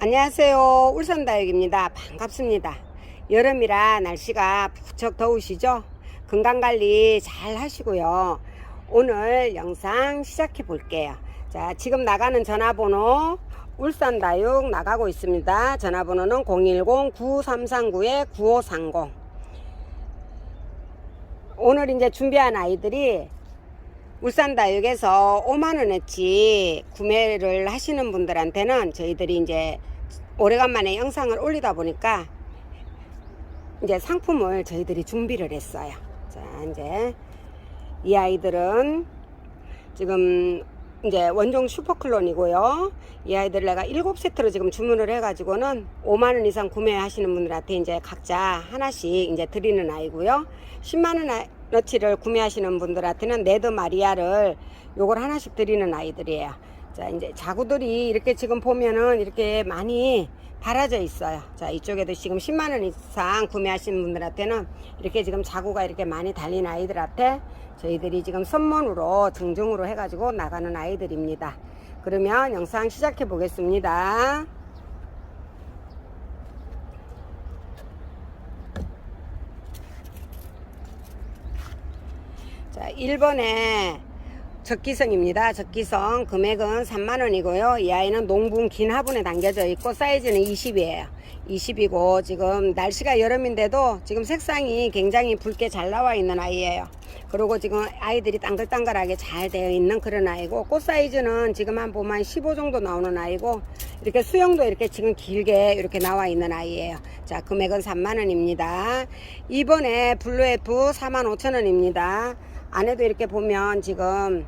안녕하세요. 울산다육입니다. 반갑습니다. 여름이라 날씨가 부쩍 더우시죠? 건강관리 잘 하시고요. 오늘 영상 시작해 볼게요. 자, 지금 나가는 전화번호 울산다육 나가고 있습니다. 전화번호는 010-9339-9530. 오늘 이제 준비한 아이들이 울산다육에서 5만원어치 구매를 하시는 분들한테는 저희들이 이제 오래간만에 영상을 올리다 보니까 이제 상품을 저희들이 준비를 했어요. 자, 이제 이 아이들은 지금 이제 원종 슈퍼클론이고요. 이 아이들 내가 7세트로 지금 주문을 해가지고는 5만원 이상 구매하시는 분들한테 이제 각자 하나씩 이제 드리는 아이고요. 10만원 너치를 구매하시는 분들한테는 네드 마리아를 요걸 하나씩 드리는 아이들이에요. 자, 이제 자구들이 이렇게 지금 보면은 이렇게 많이 달아져 있어요. 자, 이쪽에도 지금 10만원 이상 구매하시는 분들한테는 이렇게 지금 자구가 이렇게 많이 달린 아이들한테 저희들이 지금 선문으로 증정으로 해가지고 나가는 아이들입니다. 그러면 영상 시작해 보겠습니다. 1번에 적기성입니다. 적기성 금액은 3만원이고요. 이 아이는 농분 긴 화분에 담겨져 있고 사이즈는 20이에요. 20이고 지금 날씨가 여름인데도 지금 색상이 굉장히 붉게 잘 나와 있는 아이예요. 그리고 지금 아이들이 땅글땅글하게 잘 되어 있는 그런 아이고 꽃 사이즈는 지금 한 보면 15 정도 나오는 아이고 이렇게 수영도 이렇게 지금 길게 이렇게 나와 있는 아이예요. 자 금액은 3만원입니다. 이번에 블루에프 4만 5천원입니다. 안에도 이렇게 보면 지금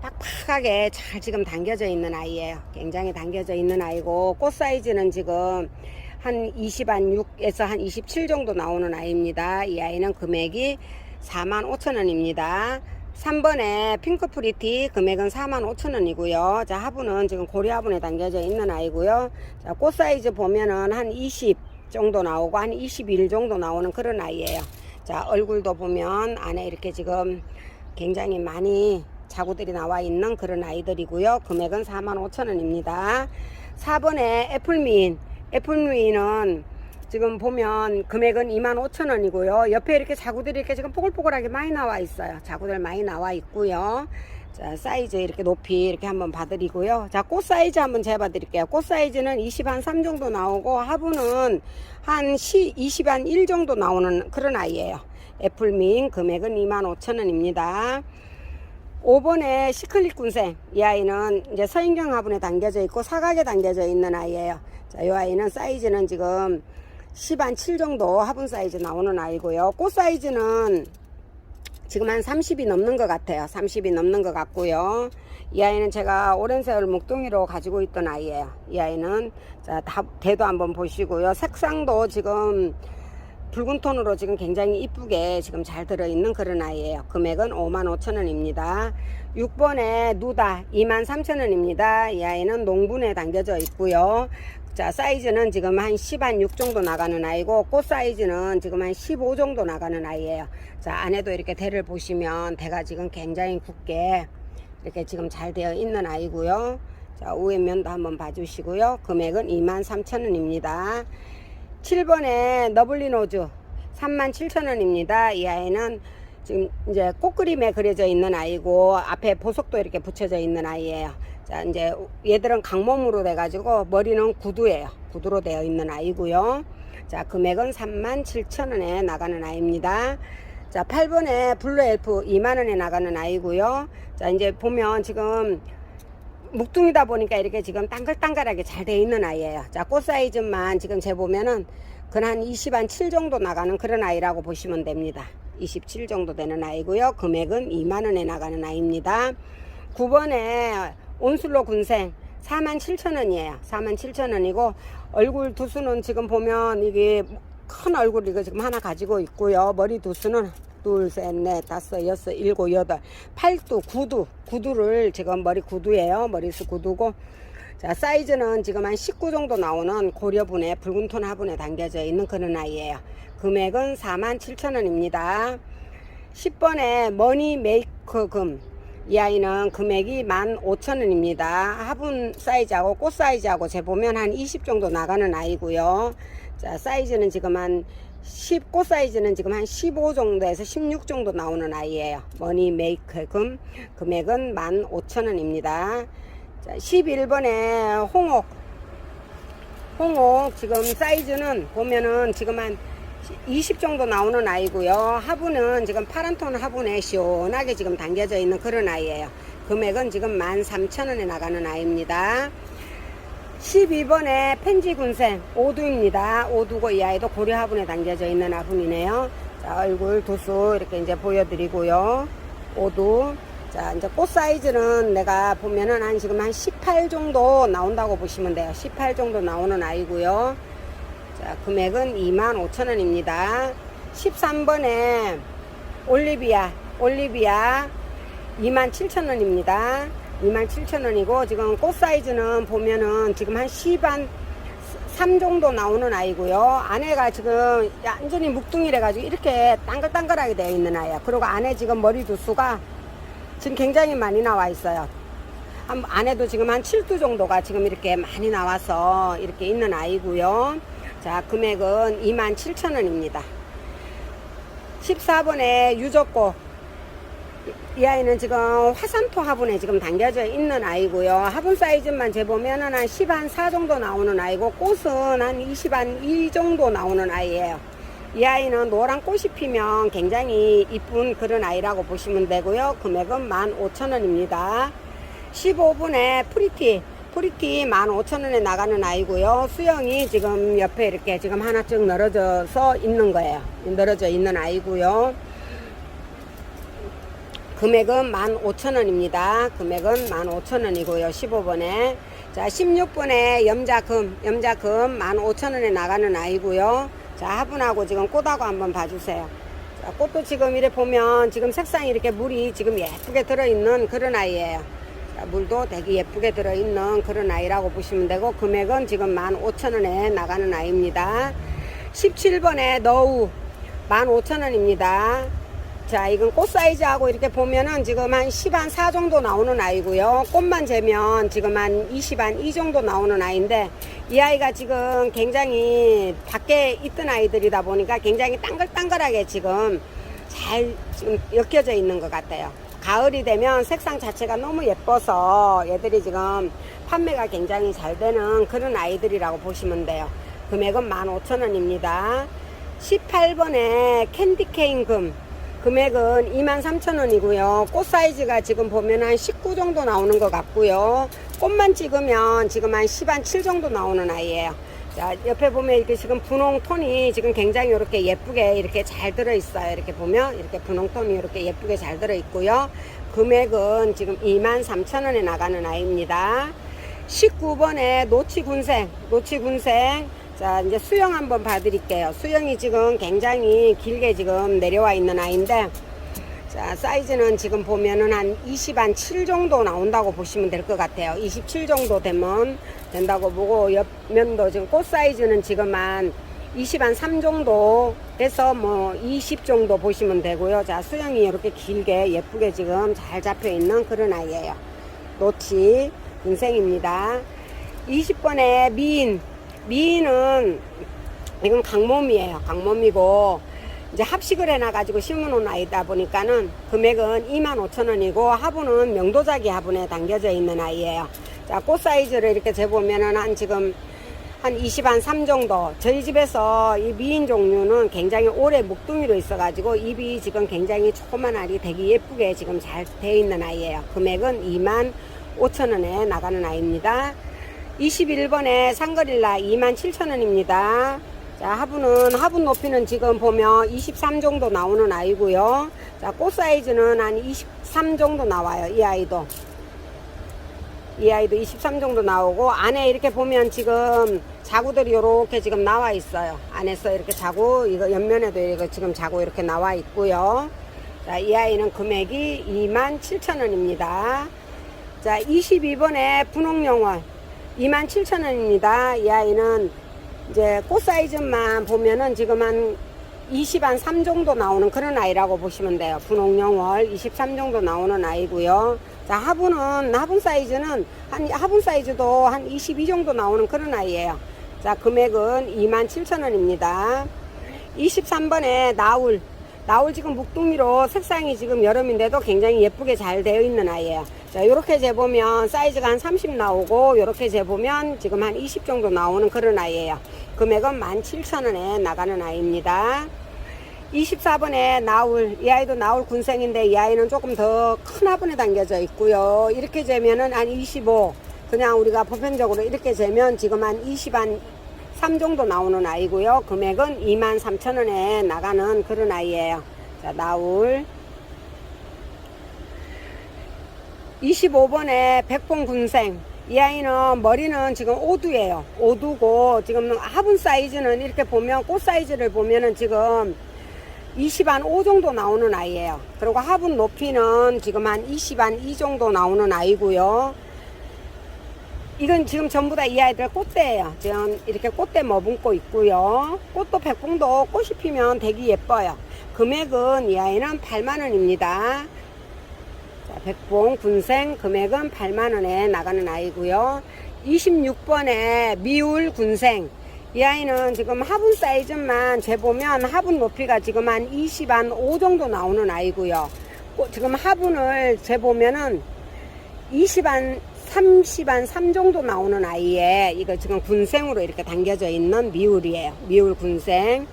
팍팍하게 잘 지금 당겨져 있는 아이예요. 굉장히 당겨져 있는 아이고 꽃 사이즈는 지금 한 20, 한 6에서 한 27 정도 나오는 아이입니다. 이 아이는 금액이 4만 5천 원입니다. 3번에 핑크 프리티 금액은 4만 5천 원이고요. 자, 화분은 지금 고리 화분에 담겨져 있는 아이고요. 자, 꽃 사이즈 보면은 한 20 정도 나오고 한 21 정도 나오는 그런 아이예요. 자, 얼굴도 보면 안에 이렇게 지금 굉장히 많이 자구들이 나와 있는 그런 아이들이고요. 금액은 4만 5천 원입니다. 4번에 애플미인. 애플미인은 지금 보면 금액은 2만 5천 원이고요. 옆에 이렇게 자구들이 이렇게 지금 뽀글뽀글하게 많이 나와 있어요. 자구들 많이 나와 있고요. 자, 사이즈 이렇게 높이 이렇게 한번 봐드리고요. 자, 꽃 사이즈 한번 재봐 드릴게요. 꽃 사이즈는 20 한 3 정도 나오고 화분은 한20 한 1 정도 나오는 그런 아이예요. 애플민 금액은 25,000원입니다. 5번에 시클릿 군생 이 아이는 이제 서인경 화분에 담겨져 있고 사각에 담겨져 있는 아이예요. 자, 이 아이는 사이즈는 지금 10한 7 정도 화분 사이즈 나오는 아이고요. 꽃 사이즈는 지금 한 30이 넘는 것 같아요. 30이 넘는 것 같고요. 이 아이는 제가 오랜 세월 목동이로 가지고 있던 아이예요. 이 아이는 자, 다, 대도 한번 보시고요. 색상도 지금 붉은 톤으로 지금 굉장히 이쁘게 지금 잘 들어있는 그런 아이예요. 금액은 55,000원입니다. 6번에 누다 23,000원입니다. 이 아이는 농분에 담겨져 있고요. 자, 사이즈는 지금 한 10, 한 6 정도 나가는 아이고, 꽃 사이즈는 지금 한 15 정도 나가는 아이예요. 자, 안에도 이렇게 대를 보시면 대가 지금 굉장히 굵게 이렇게 지금 잘 되어 있는 아이고요. 자, 우회 면도 한번 봐주시고요. 금액은 23,000원입니다. 7번에 너블리노즈 37,000원입니다. 이 아이는 지금 이제 꽃그림에 그려져 있는 아이고 앞에 보석도 이렇게 붙여져 있는 아이예요. 자 이제 얘들은 강몸으로 돼가지고 머리는 구두예요. 구두로 되어 있는 아이고요. 자 금액은 37,000원에 나가는 아이입니다. 자 8번에 블루 엘프 2만원에 나가는 아이고요. 자 이제 보면 지금 묵둥이다 보니까 이렇게 지금 땅글땅글하게 잘 돼 있는 아이예요. 자, 꽃 사이즈만 지금 재보면은 그한 20, 한 7 정도 나가는 그런 아이라고 보시면 됩니다. 27 정도 되는 아이고요. 금액은 2만원에 나가는 아이입니다. 9번에 온슬로 군생 47,000원이에요. 47,000원이고 얼굴 두수는 지금 보면 이게 큰 얼굴 이거 지금 하나 가지고 있고요. 머리 두수는 둘, 셋, 넷, 다섯, 여섯, 일곱, 여덟, 팔두, 구두, 구두를 지금 머리 구두예요. 머리수 구두고. 자, 사이즈는 지금 한 19 정도 나오는 고려분에 붉은 톤 화분에 담겨져 있는 그런 아이예요. 금액은 47,000원입니다. 10번에 머니 메이커 금. 이 아이는 금액이 15,000원입니다. 화분 사이즈하고 꽃 사이즈하고 재보면 한 20 정도 나가는 아이고요. 자, 사이즈는 지금 한 10, 꽃 사이즈는 지금 한 15 정도에서 16 정도 나오는 아이예요. 머니 메이크 금, 금액은 15,000원입니다. 자, 11번에 홍옥. 홍옥 지금 사이즈는 보면은 지금 한 20 정도 나오는 아이고요. 화분은 지금 파란 톤 화분에 시원하게 지금 담겨져 있는 그런 아이예요. 금액은 지금 13,000원에 나가는 아이입니다. 12번에 펜지 군생 오두입니다. 오두고 이 아이도 고려 화분에 담겨져 있는 화분이네요. 자, 얼굴 도수 이렇게 이제 보여드리고요. 오두. 자, 이제 꽃 사이즈는 내가 보면은 한 지금 한 18 정도 나온다고 보시면 돼요. 18 정도 나오는 아이고요. 자, 금액은 25,000원입니다. 13번에 올리비아, 올리비아 27,000원입니다. 27,000원이고 지금 꽃 사이즈는 보면은 지금 한 10한 3 정도 나오는 아이고요. 안에가 지금 완전히 묵둥이래 가지고 이렇게 땅글땅글하게 되어 있는 아이야. 그리고 안에 지금 머리 두수가 지금 굉장히 많이 나와 있어요. 한- 안에도 지금 한 7두 정도가 지금 이렇게 많이 나와서 이렇게 있는 아이고요. 자, 금액은 27,000원입니다. 14번에 유적고. 이 아이는 지금 화산토 화분에 지금 담겨져 있는 아이고요. 화분 사이즈만 재보면은 한 10, 한 4 정도 나오는 아이고, 꽃은 한 20, 한2 정도 나오는 아이예요. 이 아이는 노란 꽃이 피면 굉장히 이쁜 그런 아이라고 보시면 되고요. 금액은 15,000원입니다. 15분에 프리티, 프리티 15,000원에 나가는 아이고요. 수영이 지금 옆에 이렇게 지금 하나 쭉 늘어져서 있는 거예요. 늘어져 있는 아이고요. 금액은 15,000원입니다. 금액은 15,000원이고요. 15번에. 자, 16번에 염자금, 염자금 15,000원에 나가는 아이고요. 자, 화분하고 지금 꽃하고 한번 봐주세요. 자, 꽃도 지금 이래 보면 지금 색상이 이렇게 물이 지금 예쁘게 들어있는 그런 아이예요. 자, 물도 되게 예쁘게 들어있는 그런 아이라고 보시면 되고, 금액은 지금 15,000원에 나가는 아이입니다. 17번에 너우 15,000원입니다. 자, 이건 꽃 사이즈하고 이렇게 보면은 지금 한 10, 한 4 정도 나오는 아이고요. 꽃만 재면 지금 한 20, 한 2 정도 나오는 아이인데, 이 아이가 지금 굉장히 밖에 있던 아이들이다 보니까 굉장히 땅글땅글하게 지금 잘 지금 엮여져 있는 것 같아요. 가을이 되면 색상 자체가 너무 예뻐서 얘들이 지금 판매가 굉장히 잘 되는 그런 아이들이라고 보시면 돼요. 금액은 15,000원입니다. 18번에 캔디케인 금. 금액은 23,000원이고요. 꽃 사이즈가 지금 보면 한 19 정도 나오는 것 같고요. 꽃만 찍으면 지금 한 10, 한7 정도 나오는 아이예요. 자, 옆에 보면 이렇게 지금 분홍 톤이 지금 굉장히 이렇게 예쁘게 이렇게 잘 들어있어요. 이렇게 보면 이렇게 분홍 톤이 이렇게 예쁘게 잘 들어있고요. 금액은 지금 23,000원에 나가는 아이입니다. 19번에 노치군생, 노치군생. 자, 이제 수영 한번 봐드릴게요. 수영이 지금 굉장히 길게 지금 내려와 있는 아이인데, 자, 사이즈는 지금 보면은 한 20, 한 7 정도 나온다고 보시면 될 것 같아요. 27 정도 되면 된다고 보고, 옆면도 지금 꽃 사이즈는 지금 한 20, 한 3 정도 해서 뭐 20 정도 보시면 되고요. 자, 수영이 이렇게 길게 예쁘게 지금 잘 잡혀 있는 그런 아이예요. 노치, 군생입니다. 20번에 미인. 미인은 이건 강몸이에요. 강몸이고 이제 합식을 해놔가지고 심어놓은 아이다 보니까는 금액은 25,000원이고 화분은 명도자기 화분에 담겨져 있는 아이예요. 자, 꽃 사이즈를 이렇게 재보면은 한 지금 한 20, 한 3 정도. 저희 집에서 이 미인 종류는 굉장히 오래 묵둥이로 있어가지고 잎이 지금 굉장히 조그만 알이 되게 예쁘게 지금 잘 되어 있는 아이예요. 금액은 2만 5천 원에 나가는 아이입니다. 21번에 상거릴라 27,000원입니다. 자, 화분은, 화분 높이는 지금 보면 23 정도 나오는 아이고요. 자, 꽃 사이즈는 한 23 정도 나와요. 이 아이도. 이 아이도 23 정도 나오고, 안에 이렇게 보면 지금 자구들이 이렇게 지금 나와 있어요. 안에서 이렇게 자구, 이거 옆면에도 이거 지금 자구 이렇게 나와 있고요. 자, 이 아이는 금액이 27,000원입니다. 자, 22번에 분홍영월 27,000원입니다. 이 아이는 이제 꽃 사이즈만 보면은 지금 한 20한 3 정도 나오는 그런 아이라고 보시면 돼요. 분홍영월 23 정도 나오는 아이고요. 자, 화분은, 화분 사이즈는, 한, 화분 사이즈도 한 22 정도 나오는 그런 아이예요. 자, 금액은 27,000원입니다. 23번에 나울. 나올 지금 묵둥이로 색상이 지금 여름인데도 굉장히 예쁘게 잘 되어 있는 아이예요. 자, 이렇게 재보면 사이즈가 한 30 나오고, 이렇게 재보면 지금 한 20 정도 나오는 그런 아이예요. 금액은 17,000원에 나가는 아이입니다. 24번에 나울, 이 아이도 나울 군생인데 이 아이는 조금 더 큰 화분에 담겨져 있고요. 이렇게 재면은 한 25, 그냥 우리가 보편적으로 이렇게 재면 지금 한 20, 한3 정도 나오는 아이고요. 금액은 23,000원에 나가는 그런 아이예요. 자, 나울. 25번에 백봉 군생. 이 아이는 머리는 지금 오두예요. 오두고 지금 화분 사이즈는 이렇게 보면 꽃 사이즈를 보면은 지금 20 한 5 정도 나오는 아이예요. 그리고 화분 높이는 지금 한 20 한 2 정도 나오는 아이고요. 이건 지금 전부 다 이 아이들 꽃대예요. 지금 이렇게 꽃대 머금고 있고요. 꽃도 백봉도 꽃이 피면 되게 예뻐요. 금액은 이 아이는 8만 원입니다. 자, 백봉 군생 금액은 8만 원에 나가는 아이고요. 26번에 미울 군생 이 아이는 지금 화분 사이즈만 재보면 화분 높이가 지금 한 20, 한 5 정도 나오는 아이고요. 어, 지금 화분을 재보면은 20, 한 30, 한 3 정도 나오는 아이에 이거 지금 군생으로 이렇게 담겨져 있는 미울이에요. 미울 군생.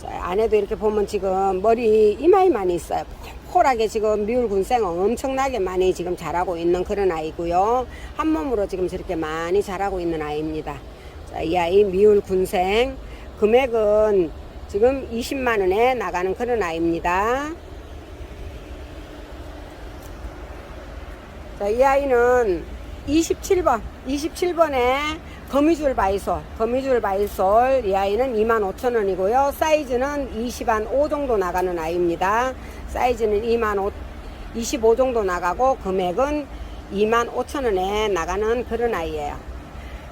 자, 안에도 이렇게 보면 지금 머리 이마에 많이 있어요. 폴하게 지금 미울 군생 엄청나게 많이 지금 자라고 있는 그런 아이고요. 한 몸으로 지금 저렇게 많이 자라고 있는 아이입니다. 자, 이 아이 미울 군생 금액은 지금 20만 원에 나가는 그런 아이입니다. 자, 이 아이는 27번, 27번에 거미줄 바이솔, 거미줄 바이솔 이 아이는 25,000원이고요. 사이즈는 20한 5 정도 나가는 아이입니다. 사이즈는 2만 5, 25 정도 나가고 금액은 2만 5천원에 나가는 그런 아이예요.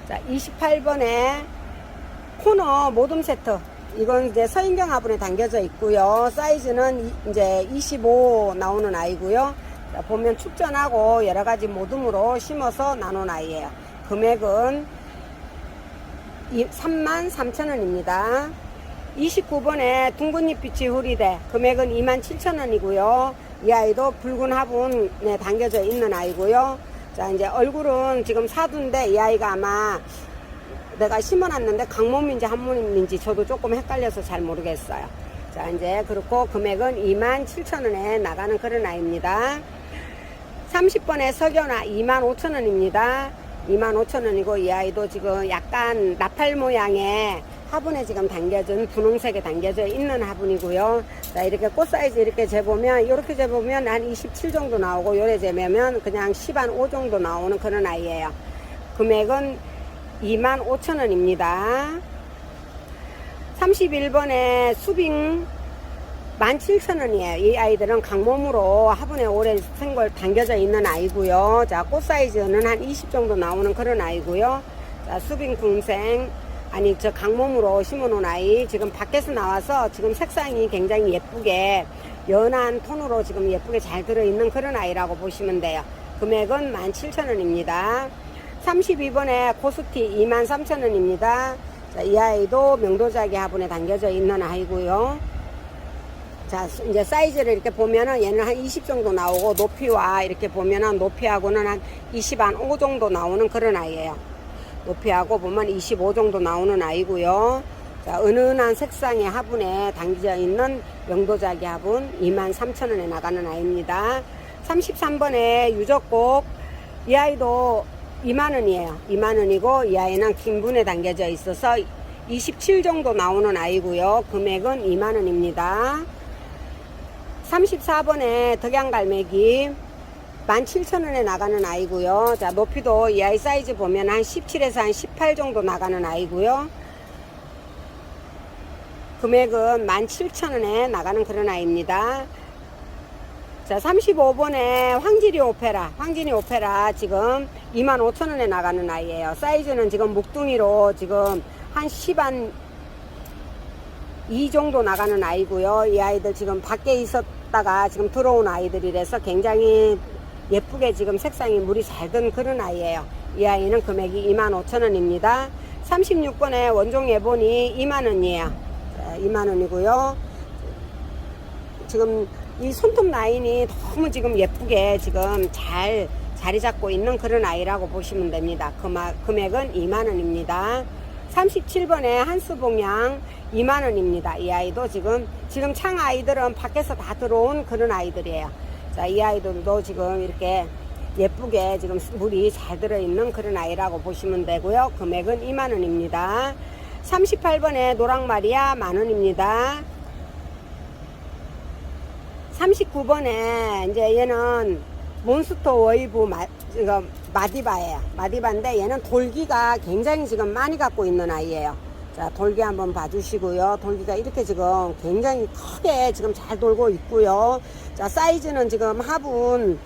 자, 28번에 코너 모둠 세트. 이건 이제 서인경 화분에 담겨져 있고요. 사이즈는 이- 이제 25 나오는 아이고요. 자, 보면 축전하고 여러 가지 모둠으로 심어서 나눈 아이예요. 금액은 3만 3천 원입니다. 29번에 둥근잎빛이 후리대 금액은 2만 7천 원이고요. 이 아이도 붉은 화분에 담겨져 있는 아이고요. 자 이제 얼굴은 지금 사두인데 이 아이가 아마 내가 심어놨는데 강몸인지 한몸인지 저도 조금 헷갈려서 잘 모르겠어요. 자 이제 그렇고 금액은 2만 7천 원에 나가는 그런 아이입니다. 30번에 석연아 2만 5천 원입니다. 2만 5천 원이고 이 아이도 지금 약간 나팔 모양의 화분에 지금 담겨진 분홍색에 담겨져 있는 화분이고요. 자 이렇게 꽃 사이즈 이렇게 재보면 이렇게 재보면 한 27 정도 나오고 요래 재면 그냥 10한 5 정도 나오는 그런 아이예요. 금액은 2만 5천 원입니다. 31번에 수빙 17,000원이에요. 이 아이들은 강몸으로 화분에 오래 생걸 담겨져 있는 아이고요. 자, 꽃 사이즈는 한 20 정도 나오는 그런 아이고요. 자, 수빙 군생 아니 저 강몸으로 심어놓은 아이 지금 밖에서 나와서 지금 색상이 굉장히 예쁘게 연한 톤으로 지금 예쁘게 잘 들어있는 그런 아이라고 보시면 돼요. 금액은 17,000원입니다. 32번에 코스티 23,000원입니다. 자, 이 아이도 명도자기 화분에 담겨져 있는 아이고요. 자, 이제 사이즈를 이렇게 보면은 얘는 한 20 정도 나오고 높이와 이렇게 보면은 높이하고는 한 20, 한 5 정도 나오는 그런 아이예요. 높이하고 보면 25 정도 나오는 아이고요. 자, 은은한 색상의 화분에 담겨져 있는 명도자기 화분 23,000원에 나가는 아이입니다. 33번에 유적곡 이 아이도 2만원이에요. 2만원이고 이 아이는 긴분에 담겨져 있어서 27 정도 나오는 아이고요. 금액은 2만원입니다. 34번에 덕양갈매기 17,000원에 나가는 아이고요. 자, 높이도 이 아이 사이즈 보면 한 17에서 한 18 정도 나가는 아이고요. 금액은 17,000원에 나가는 그런 아이입니다. 자, 35번에 황지리 오페라. 황지리 오페라 지금 25,000원에 나가는 아이예요. 사이즈는 지금 묵둥이로 지금 한 10한 2 정도 나가는 아이고요. 이 아이들 지금 밖에 있었 다가 지금 들어온 아이들이라서 굉장히 예쁘게 지금 색상이 물이 잘 든 그런 아이예요. 이 아이는 금액이 25,000원입니다. 36번에 원종 예본이 2만원이에요. 2만원이고요. 지금 이 손톱 라인이 너무 지금 예쁘게 지금 잘 자리 잡고 있는 그런 아이라고 보시면 됩니다. 금화, 금액은 2만원입니다. 37번에 한스봉양 2만원입니다. 이 아이도 지금, 지금 창 아이들은 밖에서 다 들어온 그런 아이들이에요. 자, 이 아이들도 지금 이렇게 예쁘게 지금 물이 잘 들어있는 그런 아이라고 보시면 되고요. 금액은 2만원입니다. 38번에 노랑마리아 만원입니다. 39번에 이제 얘는 몬스터 웨이브 마, 이거 마디바예요. 마디바인데 얘는 돌기가 굉장히 지금 많이 갖고 있는 아이예요. 자, 돌기 한번 봐주시고요. 돌기가 이렇게 지금 굉장히 크게 지금 잘 돌고 있고요. 자, 사이즈는 지금 화분,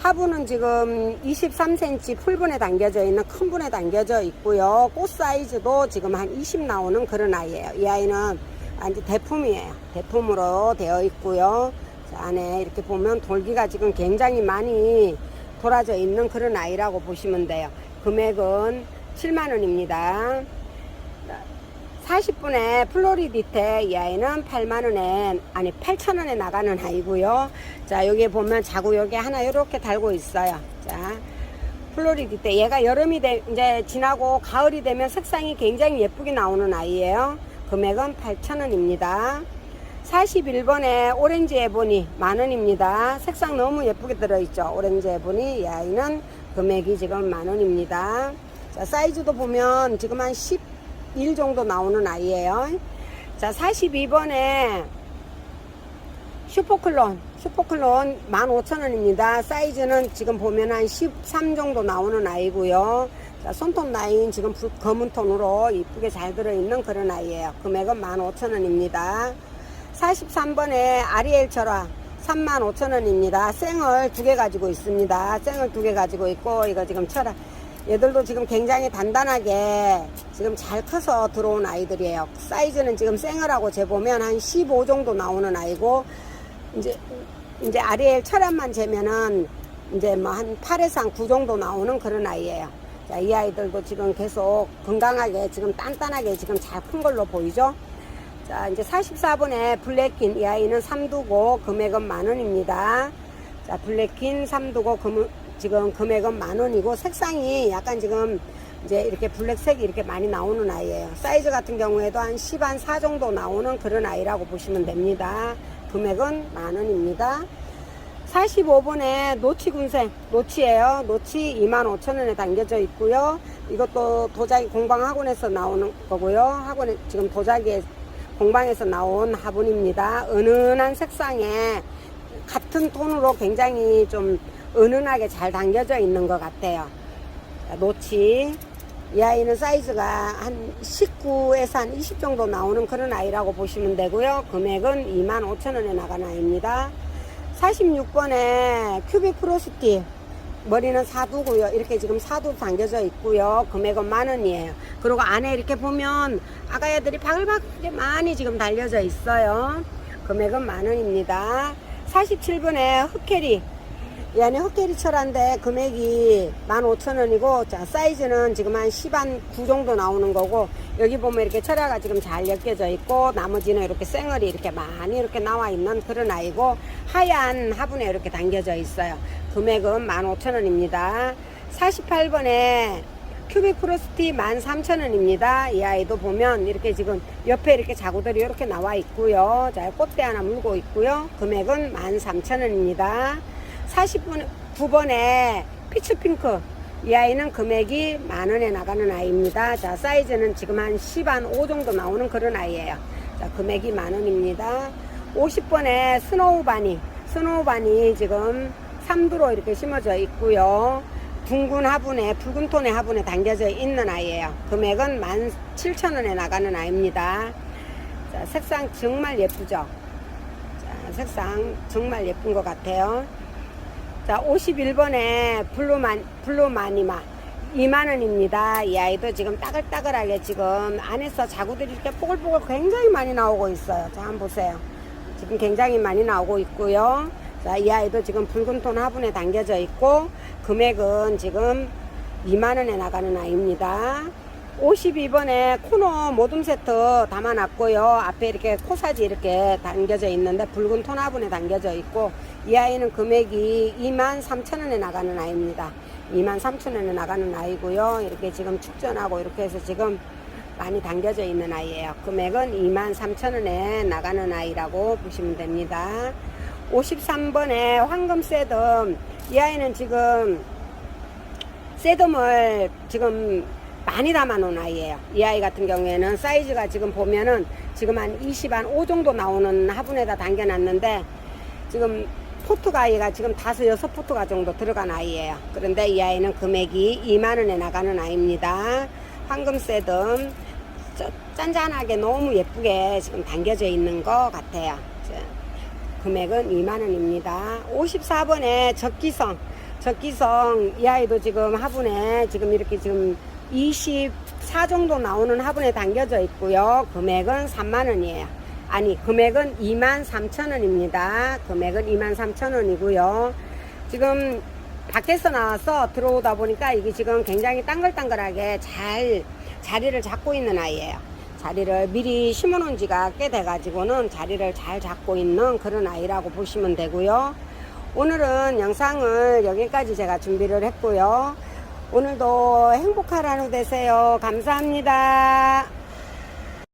화분은 지금 23cm 풀분에 담겨져 있는 큰 분에 담겨져 있고요. 꽃 사이즈도 지금 한 20 나오는 그런 아이예요. 이 아이는 완전 대품이에요. 대품으로 되어 있고요. 자, 안에 이렇게 보면 돌기가 지금 굉장히 많이 돌아져 있는 그런 아이라고 보시면 돼요. 금액은 7만원입니다. 40분에 플로리디테 이 아이는 8만원에 아니 8천원에 나가는 아이고요. 자 여기 보면 자구역에 하나 이렇게 달고 있어요. 자 플로리디테 얘가 여름이 되, 이제 지나고 가을이 되면 색상이 굉장히 예쁘게 나오는 아이예요. 금액은 8천원입니다. 41번에 오렌지 에보니 만원입니다. 색상 너무 예쁘게 들어있죠. 오렌지 에보니 이 아이는 금액이 지금 만원입니다. 자 사이즈도 보면 지금 한 11 정도 나오는 아이예요. 자 42번에 슈퍼클론 슈퍼클론 15,000원입니다. 사이즈는 지금 보면 한 13 정도 나오는 아이고요. 자, 손톱 라인 지금 붉- 검은 톤으로 이쁘게 잘 들어있는 그런 아이예요. 금액은 15,000원입니다. 43번에 아리엘 철화 35,000원입니다. 생을 두개 가지고 있습니다. 생을 두개 가지고 있고 이거 지금 철화 얘들도 지금 굉장히 단단하게 지금 잘 커서 들어온 아이들이에요. 사이즈는 지금 생을하고 재보면 한 15 정도 나오는 아이고 이제 이제 아리엘 철합만 재면은 이제 뭐 한 8에서 한 9 정도 나오는 그런 아이예요. 자, 이 아이들도 지금 계속 건강하게 지금 단단하게 지금 잘 큰 걸로 보이죠? 자, 이제 44번에 블랙킨 이 아이는 삼두고 금액은 만 원입니다. 자, 블랙킨 삼두고 금, 지금 금액은 만 원이고 색상이 약간 지금 이제 이렇게 블랙색이 이렇게 많이 나오는 아이예요. 사이즈 같은 경우에도 한 10, 한 4 정도 나오는 그런 아이라고 보시면 됩니다. 금액은 만 원입니다. 45번에 노치 군생, 노치예요. 노치 25,000원에 담겨져 있고요. 이것도 도자기 공방 학원에서 나오는 거고요. 학원에 지금 도자기 공방에서 나온 화분입니다. 은은한 색상에 같은 톤으로 굉장히 좀 은은하게 잘 담겨져 있는 것 같아요. 자, 노치. 이 아이는 사이즈가 한 19에서 한 20 정도 나오는 그런 아이라고 보시면 되고요. 금액은 25,000원에 나가는 아이입니다. 46번에 큐빅 프로스티 머리는 사두고요. 이렇게 지금 사두 담겨져 있고요. 금액은 만 원이에요. 그리고 안에 이렇게 보면 아가야들이 바글바글하게 많이 지금 달려져 있어요. 금액은 만 원입니다. 47번에 흑캐리 이 안에 흑캐리 철한데 금액이 15,000원이고 자 사이즈는 지금 한 10, 한 9 정도 나오는 거고 여기 보면 이렇게 철화가 지금 잘 엮여져 있고 나머지는 이렇게 생얼이 이렇게 많이 이렇게 나와 있는 그런 아이고 하얀 화분에 이렇게 담겨져 있어요. 금액은 15,000원입니다. 48번에 큐빅 프로스티 13,000원입니다. 이 아이도 보면 이렇게 지금 옆에 이렇게 자구들이 이렇게 나와 있고요. 자 꽃대 하나 물고 있고요. 금액은 13,000원입니다 49번에 피츠핑크 이 아이는 금액이 만 원에 나가는 아이입니다. 자 사이즈는 지금 한 10, 한 5 정도 나오는 그런 아이예요. 자 금액이 만 원입니다. 50번에 스노우 바니 스노우 바니 지금 3두로 이렇게 심어져 있고요. 둥근 화분에 붉은 톤의 화분에 담겨져 있는 아이예요. 금액은 17,000원에 나가는 아이입니다. 자 색상 정말 예쁘죠? 자 색상 정말 예쁜 것 같아요. 자, 51번에 블루만, 블루마니마. 2만원입니다. 이 아이도 지금 따글따글하게 지금 안에서 자구들이 이렇게 뽀글뽀글 굉장히 많이 나오고 있어요. 자, 한번 보세요. 지금 굉장히 많이 나오고 있고요. 자, 이 아이도 지금 붉은 톤 화분에 담겨져 있고, 금액은 지금 2만원에 나가는 아이입니다. 52번에 코너 모둠 세트 담아놨고요. 앞에 이렇게 코사지 이렇게 담겨져 있는데 붉은 톤 화분에 담겨져 있고 이 아이는 금액이 23,000원에 나가는 아이입니다. 23,000원에 나가는 아이고요. 이렇게 지금 축전하고 이렇게 해서 지금 많이 담겨져 있는 아이예요. 금액은 23,000원에 나가는 아이라고 보시면 됩니다. 53번에 황금 세덤 이 아이는 지금 세덤을 지금 많이 담아 놓은 아이예요. 이 아이 같은 경우에는 사이즈가 지금 보면은 지금 한 20, 한 5 정도 나오는 화분에다 담겨 놨는데 지금 포트가 아이가 지금 다섯, 여섯 포트가 정도 들어간 아이예요. 그런데 이 아이는 금액이 2만원에 나가는 아이입니다. 황금 저- 짠짠하게 너무 예쁘게 지금 담겨져 있는 것 같아요. 자, 금액은 2만원입니다. 54번에 적기성. 적기성 이 아이도 지금 화분에 지금 이렇게 지금 24 정도 나오는 화분에 담겨져 있고요. 금액은 3만 원이에요. 아니, 금액은 2만 3천 원입니다. 금액은 2만 3천 원이고요. 지금 밖에서 나와서 들어오다 보니까 이게 지금 굉장히 땅글땅글하게 잘 자리를 잡고 있는 아이예요. 자리를 미리 심어 놓은 지가 꽤 돼가지고는 자리를 잘 잡고 있는 그런 아이라고 보시면 되고요. 오늘은 영상을 여기까지 제가 준비를 했고요. 오늘도 행복한 하루 되세요. 감사합니다.